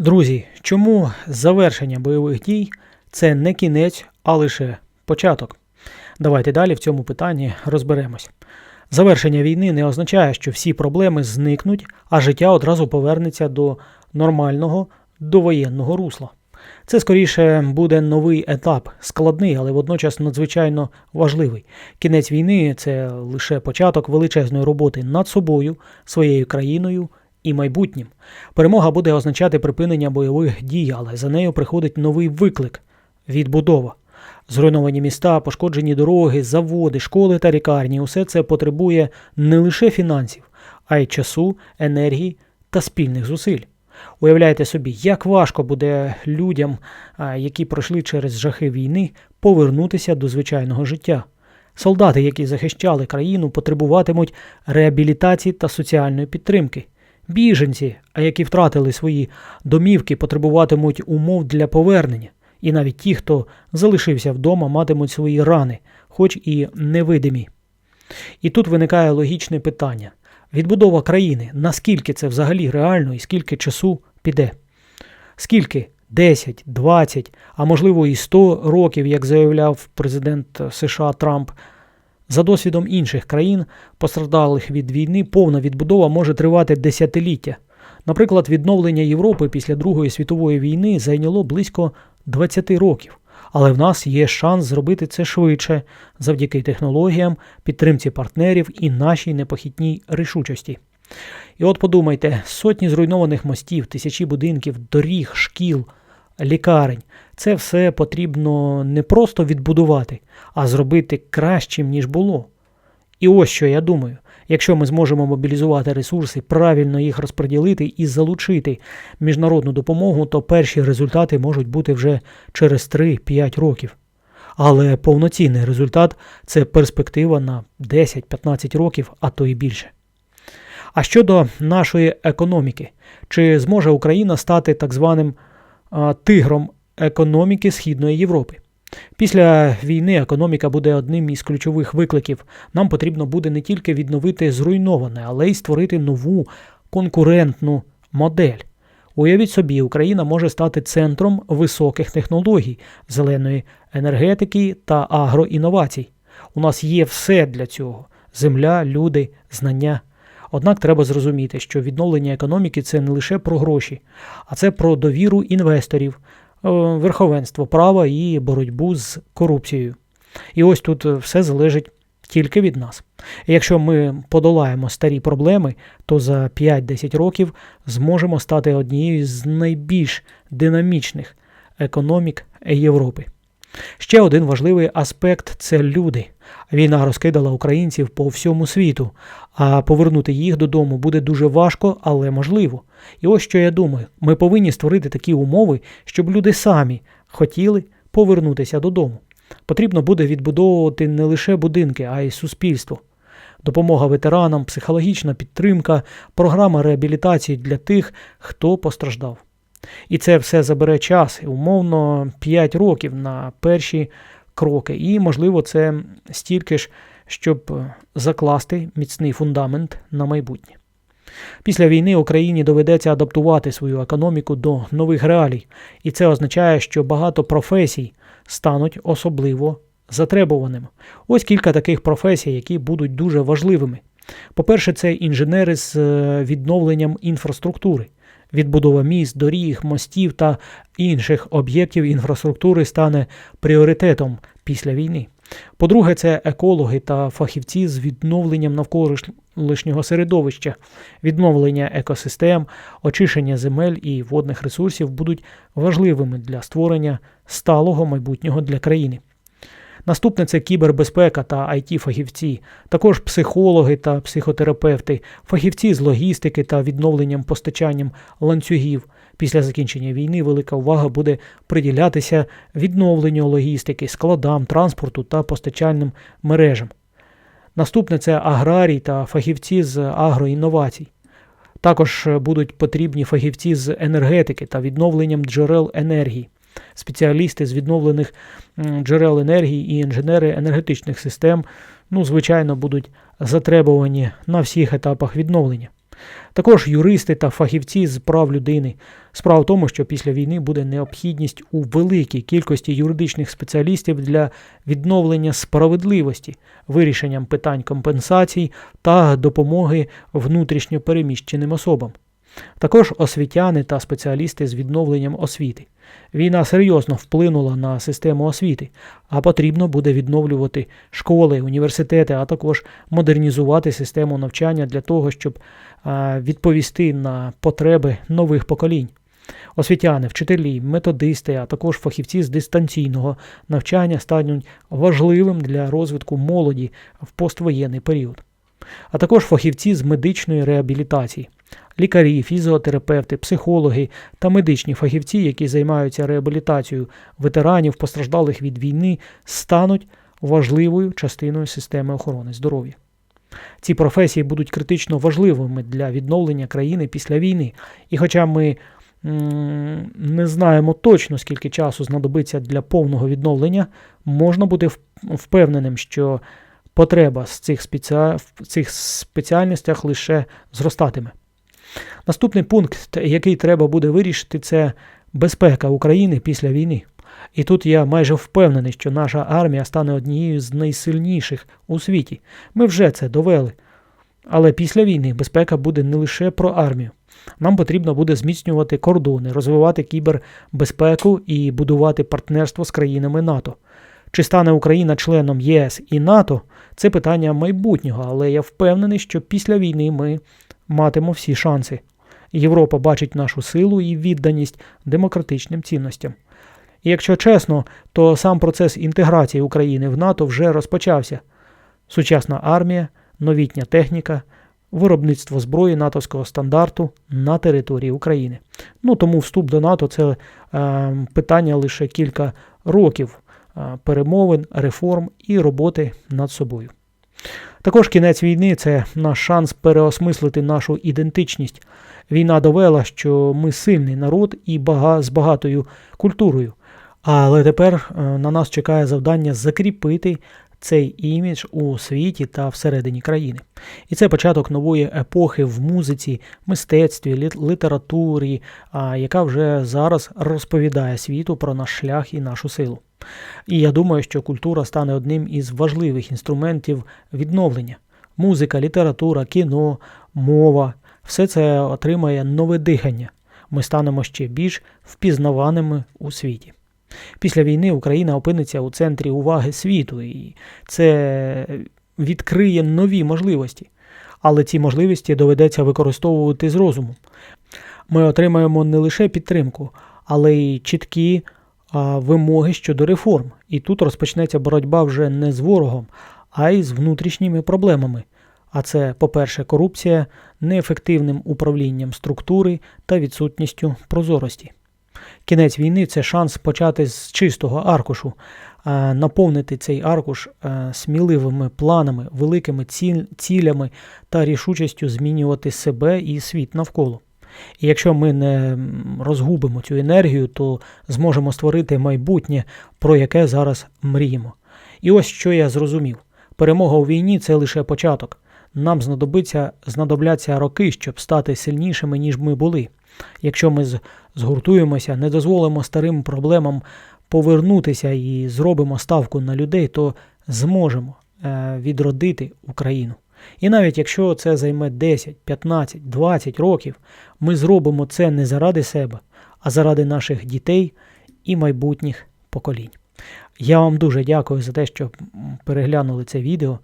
Друзі, чому завершення бойових дій це не кінець, а лише початок? Давайте далі в цьому питанні розберемось. Завершення війни не означає, що всі проблеми зникнуть, а життя одразу повернеться до нормального довоєнного русла. Це скоріше буде новий етап, складний, але водночас надзвичайно важливий. Кінець війни це лише початок величезної роботи над собою, своєю країною і майбутнім. Перемога буде означати припинення бойових дій, але за нею приходить новий виклик відбудова. Зруйновані міста, пошкоджені дороги, заводи, школи та лікарні усе це потребує не лише фінансів, а й часу, енергії та спільних зусиль. Уявляєте собі, як важко буде людям, які пройшли через жахи війни, повернутися до звичайного життя. Солдати, які захищали країну, потребуватимуть реабілітації та соціальної підтримки. Біженці, а які втратили свої домівки, потребуватимуть умов для повернення. І навіть ті, хто залишився вдома, матимуть свої рани, хоч і невидимі. І тут виникає логічне питання: відбудова країни, наскільки це взагалі реально і скільки часу піде? Скільки 10, 20, а можливо і 100 років, як заявляв президент США Трамп, за досвідом інших країн, постраждалих від війни, повна відбудова може тривати десятиліття. Наприклад, відновлення Європи після Другої світової війни зайняло близько 20 років. Але в нас є шанс зробити це швидше завдяки технологіям, підтримці партнерів і нашій непохитній рішучості. І от подумайте: сотні зруйнованих мостів, тисячі будинків, доріг, шкіл, лікарень це все потрібно не просто відбудувати, а зробити кращим, ніж було. І ось що я думаю. Якщо ми зможемо мобілізувати ресурси, правильно їх розподілити і залучити міжнародну допомогу, то перші результати можуть бути вже через 3-5 років. Але повноцінний результат це перспектива на 10-15 років, а то і більше. А щодо нашої економіки, чи зможе Україна стати так званим тигром економіки Східної Європи? Після війни економіка буде одним із ключових викликів. Нам потрібно буде не тільки відновити зруйноване, але й створити нову конкурентну модель. Уявіть собі, Україна може стати центром високих технологій, зеленої енергетики та агроінновацій. У нас є все для цього: земля, люди, знання. Однак треба зрозуміти, що відновлення економіки це не лише про гроші, а це про довіру інвесторів, Е, верховенство права і боротьбу з корупцією. І ось тут все залежить тільки від нас. Якщо ми подолаємо старі проблеми, то за 5-10 років зможемо стати однією з найбільш динамічних економік Європи. Ще один важливий аспект це люди. Війна розкидала українців по всьому світу, а повернути їх додому буде дуже важко, але можливо. І ось що я думаю: ми повинні створити такі умови, щоб люди самі хотіли повернутися додому. Потрібно буде відбудовувати не лише будинки, а й суспільство. Допомога ветеранам, психологічна підтримка, програма реабілітації для тих, хто постраждав. І це все забере час, умовно 5 років на перші кроки. І, можливо, це стільки ж, щоб закласти міцний фундамент на майбутнє. Після війни Україні доведеться адаптувати свою економіку до нових реалій, і це означає, що багато професій стануть особливо затребуваними. Ось кілька таких професій, які будуть дуже важливими. По-перше, це інженери з е, відновленням інфраструктури. Відбудова міст, доріг, мостів та інших об'єктів інфраструктури стане пріоритетом після війни. По-друге, це екологи та фахівці з відновленням навколишнього середовища, відновлення екосистем, очищення земель і водних ресурсів будуть важливими для створення сталого майбутнього для країни. Наступне це кібербезпека та it фахівці також психологи та психотерапевти, фахівці з логістики та відновленням постачанням ланцюгів. Після закінчення війни велика увага буде приділятися відновленню логістики, складам, транспорту та постачальним мережам. Наступне це аграрій та фахівці з агроінновацій. Також будуть потрібні фахівці з енергетики та відновленням джерел енергії спеціалісти з відновлених джерел енергії і інженери енергетичних систем, ну, звичайно, будуть затребувані на всіх етапах відновлення. Також юристи та фахівці з прав людини. Справа в тому, що після війни буде необхідність у великій кількості юридичних спеціалістів для відновлення справедливості, вирішенням питань компенсацій та допомоги внутрішньо переміщеним особам. Також освітяни та спеціалісти з відновленням освіти. Війна серйозно вплинула на систему освіти, а потрібно буде відновлювати школи, університети, а також модернізувати систему навчання для того, щоб відповісти на потреби нових поколінь. Освітяни, вчителі, методисти, а також фахівці з дистанційного навчання стануть важливим для розвитку молоді в поствоєнний період, а також фахівці з медичної реабілітації лікарі, фізіотерапевти, психологи та медичні фахівці, які займаються реабілітацією ветеранів, постраждалих від війни, стануть важливою частиною системи охорони здоров'я. Ці професії будуть критично важливими для відновлення країни після війни. І хоча ми не знаємо точно, скільки часу знадобиться для повного відновлення, можна бути впевненим, що потреба в цих спеціальностях лише зростатиме. Наступний пункт, який треба буде вирішити, це безпека України після війни. І тут я майже впевнений, що наша армія стане однією з найсильніших у світі. Ми вже це довели. Але після війни безпека буде не лише про армію. Нам потрібно буде зміцнювати кордони, розвивати кібербезпеку і будувати партнерство з країнами НАТО. Чи стане Україна членом ЄС і НАТО це питання майбутнього, але я впевнений, що після війни ми матимемо всі шанси. Європа бачить нашу силу і відданість демократичним цінностям. І якщо чесно, то сам процес інтеграції України в НАТО вже розпочався. Сучасна армія, новітня техніка, виробництво зброї натовського стандарту на території України. Ну тому вступ до НАТО це е, питання лише кілька років е, перемовин, реформ і роботи над собою. Також кінець війни це наш шанс переосмислити нашу ідентичність. Війна довела, що ми сильний народ і бага, з багатою культурою. Але тепер е, на нас чекає завдання закріпити цей імідж у світі та всередині країни. І це початок нової епохи в музиці, мистецтві, літературі, яка вже зараз розповідає світу про наш шлях і нашу силу. І я думаю, що культура стане одним із важливих інструментів відновлення. Музика, література, кіно, мова все це отримає нове дихання. Ми станемо ще більш впізнаваними у світі. Після війни Україна опиниться у центрі уваги світу, і це відкриє нові можливості. Але ці можливості доведеться використовувати з розумом. Ми отримаємо не лише підтримку, але й чіткі а, вимоги щодо реформ. І тут розпочнеться боротьба вже не з ворогом, а й з внутрішніми проблемами. А це, по-перше, корупція, неефективним управлінням структури та відсутністю прозорості. Кінець війни це шанс почати з чистого аркушу, наповнити цей аркуш сміливими планами, великими цілями та рішучістю змінювати себе і світ навколо. І якщо ми не розгубимо цю енергію, то зможемо створити майбутнє, про яке зараз мріємо. І ось що я зрозумів: перемога у війні це лише початок. Нам знадобиться знадобляться роки, щоб стати сильнішими, ніж ми були. Якщо ми згуртуємося, не дозволимо старим проблемам повернутися і зробимо ставку на людей, то зможемо е, відродити Україну. І навіть якщо це займе 10, 15, 20 років, ми зробимо це не заради себе, а заради наших дітей і майбутніх поколінь. Я вам дуже дякую за те, що переглянули це відео.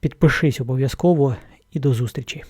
Підпишись обов'язково і до зустрічі!